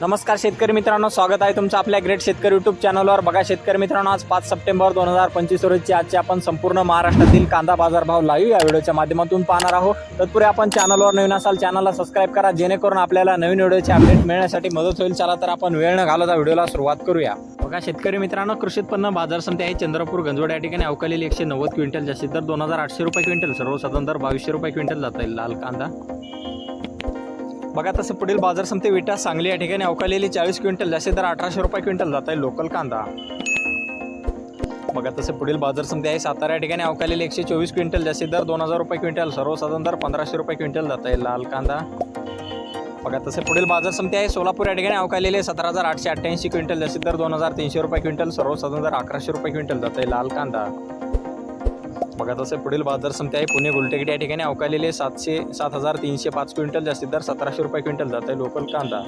नमस्कार शेतकरी मित्रांनो स्वागत आहे तुमचं आपल्या ग्रेट शेतकरी युट्यूब चॅनलवर बघा शेतकरी मित्रांनो आज पाच सप्टेंबर दोन हजार पंचवीस रोजची आजची आपण संपूर्ण महाराष्ट्रातील कांदा बाजारभाव लाईव्ह या व्हिडिओच्या माध्यमातून पाहणार आहोत. तत्पूर्वी आपण चॅनलवर नवीन असाल चॅनलला सबस्क्राईब करा जेणेकरून आपल्याला नवीन व्हिडिओचे अपडेट मिळण्यासाठी मदत होईल. चला तर आपण वेळ न घालवता व्हिडिओला सुरुवात करूया. बघा शेतकरी मित्रांनो कृषी उत्पन्न बाजार समिती आहे चंद्रपूर गंजवड या ठिकाणी अवकालेली एकशे नव्वद क्विंटल जास्तीत दर दोन हजार आठशे रुपये क्विंटल सर्वसाधारण दर बावीसशे रुपये क्विंटल जाता येईल लाल कांदा. बघा तसं पुढील बाजार समते विटा सांगली या ठिकाणी अवकालेली चाळीस क्विंटल जास्तीत तर अठराशे रुपये क्विंटल जात आहे लोकल कांदा. बघा तसं पुढील बाजार समते आहे सातारा या ठिकाणी अवकालेली एकशे चोवीस क्विंटल जास्तीत दर दोन हजार रुपये क्विंटल सर्वसाधारण दर पंधराशे रुपये क्विंटल जात आहे लाल कांदा. बघा तसे पुढील बाजार समते आहे सोलापूर या ठिकाणी अवकालेले सतरा हजार आठशे अठ्ठ्याऐंशी क्विंटल जास्तीत दर दोन हजार तीनशे रुपये क्विंटल सर्वसाधारण दर अकराशे रुपये क्विंटल जात आहे लाल कांदा. बघत तसे पुढील बाजार समिती आहे. पुणे गुलटेकडी या ठिकाणी अवकालेले सातशे सात हजार तीनशे पाच क्विंटल जास्तीत दर सतराशे रुपये क्विंटल जात आहे. लोकल कांदा.